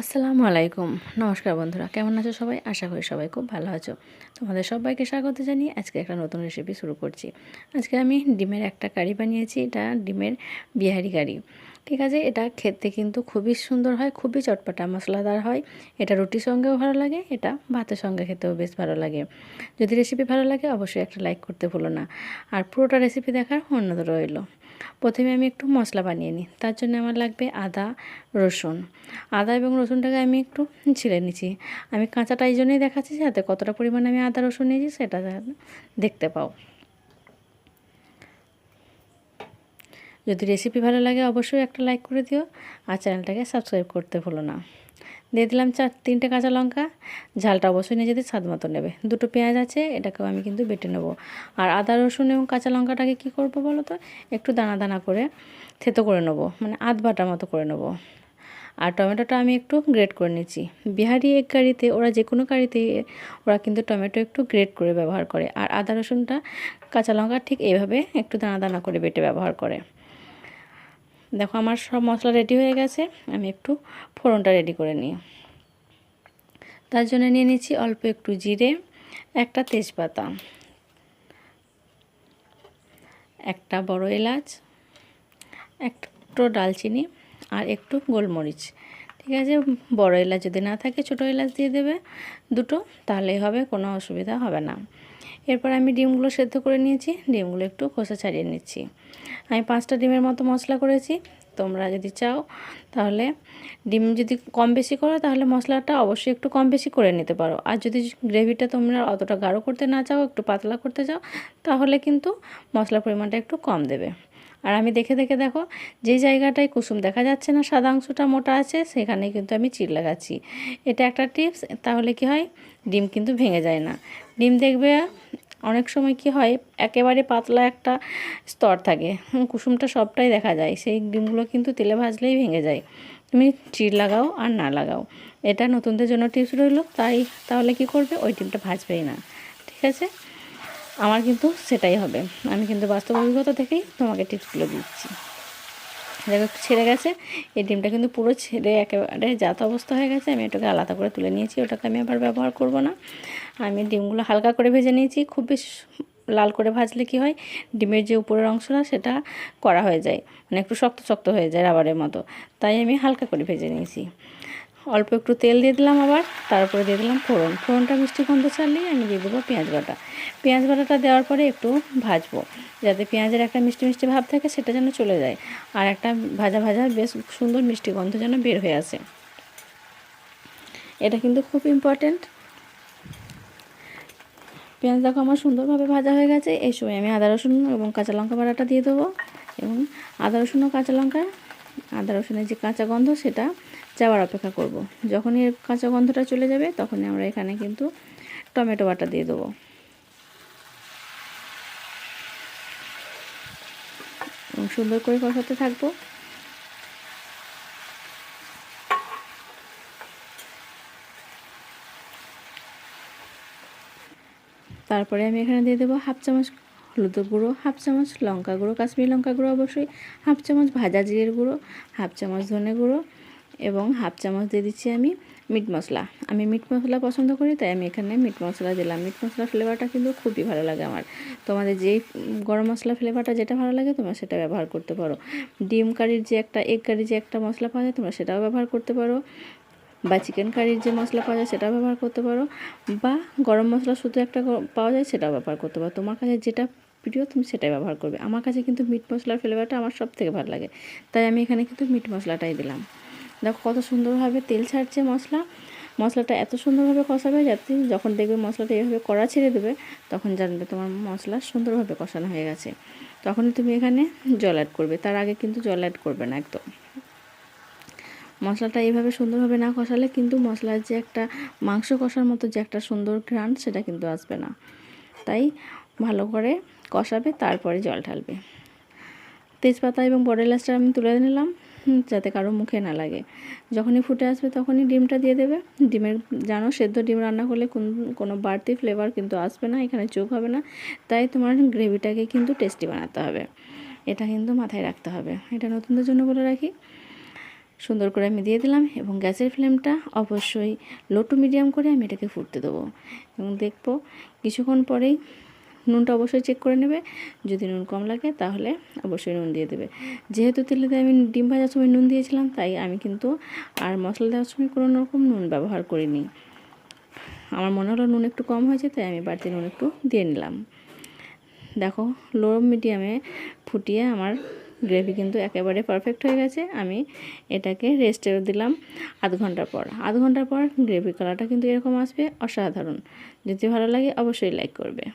আসসালামু আলাইকুম। নমস্কার বন্ধুরা, কেমন আছো সবাই? আশা করি সবাই খুব ভালো আছো। তোমাদের সবাইকে স্বাগত জানিয়ে আজকে একটা নতুন রেসিপি শুরু করছি। আজকে আমি ডিমের একটা কারি বানিয়েছি, এটা ডিমের বিহারি কারি। ঠিক আছে, এটা খেতে কিন্তু খুবই সুন্দর হয়, খুবই চটপটা মশলাদার হয়। এটা রুটির সঙ্গেও ভালো লাগে, এটা ভাতের সঙ্গে খেতেও বেশ ভালো লাগে। যদি রেসিপি ভালো লাগে, অবশ্যই একটা লাইক করতে ভুলো না। আর পুরোটা রেসিপি দেখার অন্যদের রইল। প্রথমে আমি একটু মশলা বানিয়ে নিই। তার জন্য আমার লাগবে আদা, রসুন। আদা এবং রসুনটাকে আমি একটু ছিঁড়ে নিচ্ছি। আমি কাঁচাটা এই জন্যই দেখাচ্ছি যাতে কতটা পরিমাণে আমি আদা, রসুন নিয়েছি সেটা দেখতে পাও। যদি রেসিপি ভালো লাগে অবশ্যই একটা লাইক করে দিও। আর চ্যানেলটাকে সাবস্ক্রাইব করতে ভুলো না। দিয়ে দিলাম চার, তিনটে কাঁচা লঙ্কা। ঝালটা অবশ্যই নিজেদের স্বাদ মতো নেবে। দুটো পেঁয়াজ আছে, এটাকেও আমি কিন্তু বেটে নেব। আর আদা, রসুন এবং কাঁচা লঙ্কাটাকে কী করব বলো তো? একটু দানা দানা করে থেতো করে নেব। মানে আধ বাটার মতো করে নেব। আর টমেটোটা আমি একটু গ্রেট করে নিচ্ছি। বিহারি এক কারিতে, ওরা যে কোনো কারিতে, ওরা কিন্তু টমেটো একটু গ্রেট করে ব্যবহার করে। আর আদা, রসুনটা কাঁচা লঙ্কা ঠিক এইভাবে একটু দানা দানা করে বেটে ব্যবহার করে। দেখো আমার সব মশলা রেডি হয়ে গেছে। আমি একটু ফোড়নটা রেডি করে নিই। তার জন্য নিয়ে নিচ্ছি অল্প একটু জিরে, একটা তেজপাতা, একটা বড় এলাচ, একটু ডালচিনি আর একটু গোলমরিচ। ঠিক আছে? বড় এলাচ যদি না থাকে, ছোটো এলাচ দিয়ে দেবে দুটো তাহলেই হবে, কোনো অসুবিধা হবে না। এরপর আমি ডিমগুলো সেদ্ধ করে নিয়েছি, ডিমগুলো একটু খোসা ছাড়িয়ে নিচ্ছি। আমি পাঁচটা ডিমের মতো মশলা করেছি, তোমরা যদি চাও তাহলে ডিম যদি কম বেশি করো তাহলে মশলাটা অবশ্যই একটু কম বেশি করে নিতে পারো। আর যদি গ্রেভিটা তোমরা অতটা গাঢ় করতে না চাও, একটু পাতলা করতে চাও, তাহলে কিন্তু মশলার পরিমাণটা একটু কম দেবে। আর আমি দেখে দেখে দেখো যেই জায়গাটায় কুসুম দেখা যাচ্ছে না, সাদা অংশটা মোটা আছে, সেখানে কিন্তু আমি চির লাগাচ্ছি। এটা একটা টিপস, তাহলে কি হয়? ডিম কিন্তু ভেঙে যায় না। ডিম দেখবে, অনেক সময় কি হয়, একেবারে পাতলা একটা স্তর থাকে। কুসুমটা সবটাই দেখা যায়। সেই ডিমগুলো কিন্তু তেলে ভাজলেই ভেঙে যায়। তুমি চির লাগাও আর না লাগাও। এটা নতুনদের জন্য টিপস রইল। তাই, তাহলে কি করবে? ওই ডিমটা ভাজবেই না। ঠিক আছে? আমার কিন্তু সেটাই হবে। আমি কিন্তু বাস্তব অভিজ্ঞতা থেকেই তোমাকে টিপসগুলো দিচ্ছি। দেখো, ছেড়ে গেছে। এই ডিমটা কিন্তু পুরো ছেড়ে একেবারে যাত অবস্থা হয়ে গেছে। আমি এটাকে আলাদা করে তুলে নিয়েছি। ওটাকে আমি আবার ব্যবহার করব না। আমি ডিমগুলো হালকা করে ভেজে নিয়েছি। খুব বেশ লাল করে ভাজলে কি হয়? ডিমের যে উপরের অংশটা, সেটা করা হয়ে যায়। মানে একটু শক্ত শক্ত হয়ে যায় রাবারের মতো। তাই আমি হালকা করে ভেজে নিয়েছি। অল্প একটু তেল দিয়ে দিলাম আবার, তারপরে দিয়ে দিলাম ফোড়ন। ফোড়নটা মিষ্টি গন্ধ ছাড়লেই আমি দিয়ে দেবো পেঁয়াজ বাটা। পেঁয়াজ বাটাটা দেওয়ার পরে একটু ভাজবো, যাতে পেঁয়াজের একটা মিষ্টি মিষ্টি ভাব থাকে সেটা যেন চলে যায়। আর একটা ভাজা ভাজা বেশ সুন্দর মিষ্টি গন্ধ যেন বের হয়ে আসে। এটা কিন্তু খুব ইম্পর্ট্যান্ট পেঁয়াজ দেখো আমার সুন্দরভাবে ভাজা হয়ে গেছে। এই সময় আমি আদা রসুন এবং কাঁচা লঙ্কা বাটাটা দিয়ে দেবো এবং আদা রসুন ও কাঁচা লঙ্কা আদা রসুনের যে কাঁচা গন্ধ, সেটা যাওয়ার অপেক্ষা করব। যখনই এর কাঁচা গন্ধটা চলে যাবে, তখনই আমরা এখানে কিন্তু টমেটো বাটা দিয়ে দেবো সুন্দর করে কষাতে থাকব তারপরে আমি এখানে দিয়ে দেবো হাফ চামচ হলুদের গুঁড়ো, হাফ চামচ লঙ্কা গুঁড়ো, কাশ্মীরি লঙ্কা গুঁড়ো অবশ্যই, হাফ চামচ ভাজা জিরের গুঁড়ো, হাফ চামচ ধনে গুঁড়ো এবং হাফ চামচ দিয়ে দিচ্ছি আমি মিট মশলা। আমি মিট মশলা পছন্দ করি, তাই আমি এখানে মিট মশলা দিলাম। মিট মশলা ফ্লেভারটা কিন্তু খুবই ভালো লাগে আমার। তোমাদের যেই গরম মশলা ফ্লেভারটা যেটা ভালো লাগে, তোমরা সেটা ব্যবহার করতে পারো। ডিম কারির যে একটা এগ কারির যে একটা মশলা পাওয়া যায়, তোমরা সেটাও ব্যবহার করতে পারো। বা চিকেন কারির যে মশলা পাওয়া যায় সেটা ব্যবহার করতে পারো, বা গরম মশলা শুধু একটা পাওয়া যায় সেটাও ব্যবহার করতে পারো। তোমার কাছে যেটা প্রিয় তুমি সেটাই ব্যবহার করবে। আমার কাছে কিন্তু মিট মশলার ফ্লেভারটা আমার সব থেকে ভালো লাগে। তাই আমি এখানে কিন্তু মিট মশলাটাই দিলাম। দেখো কত সুন্দরভাবে তেল ছাড়ছে মশলা। মশলাটা এত সুন্দরভাবে কষাবে যাতে যখন দেখবে মশলাটা এভাবে কড়া ছেড়ে দেবে, তখন জানবে তোমার মশলা সুন্দরভাবে কষানো হয়ে গেছে। তখনই তুমি এখানে জল অ্যাড করবে। তার আগে কিন্তু জল অ্যাড করবে না একদম। মশলাটা এইভাবে সুন্দরভাবে না কষালে কিন্তু মশলার যে একটা মাংস কষার মতো যে একটা সুন্দর ঘ্রাণ, সেটা কিন্তু আসবে না। তাই ভালো করে কষাবে, তারপরে জল ঢালবে। তেজপাতা এবং বড় এলাচটা আমি তুলে নিলাম যাতে কারও মুখে না লাগে। যখনই ফুটে আসবে তখনই ডিমটা দিয়ে দেবে। ডিমের, জানো, সেদ্ধ ডিম রান্না করলে কোন, কোনো বাড়তি ফ্লেভার কিন্তু আসবে না, এখানে চোখ হবে না। তাই তোমার গ্রেভিটাকে কিন্তু টেস্টি বানাতে হবে। এটা কিন্তু মাথায় রাখতে হবে। এটা নতুনদের জন্য বলে রাখি। সুন্দর করে আমি দিয়ে দিলাম এবং গ্যাসের ফ্লেমটা অবশ্যই লো টু মিডিয়াম করে আমি এটাকে ফুটতে দেবো। এবং দেখব কিছুক্ষণ পরেই নুনটা অবশ্যই চেক করে নেবে। যদি নুন কম লাগে তাহলে অবশ্যই নুন দিয়ে দেবে। যেহেতু তেলেতে আমি ডিম ভাজার সময় নুন দিয়েছিলাম, তাই আমি কিন্তু আর মশলা দেওয়ার সময় কোনো রকম নুন ব্যবহার করিনি। আমার মনে হলো নুন একটু কম হয়েছে, তাই আমি বাড়তি নুন একটু দিয়ে নিলাম। দেখো লো মিডিয়ামে ফুটিয়ে আমার গ্রেভি কিন্তু একেবারে পারফেক্ট হয়ে গেছে। আমি এটাকে রেস্টে দিলাম আধ ঘণ্টা পর। আধ ঘণ্টা পর গ্রেভি কালারটা কিন্তু এরকম আসবে অসাধারণ। যদি ভালো লাগে অবশ্যই লাইক করবে।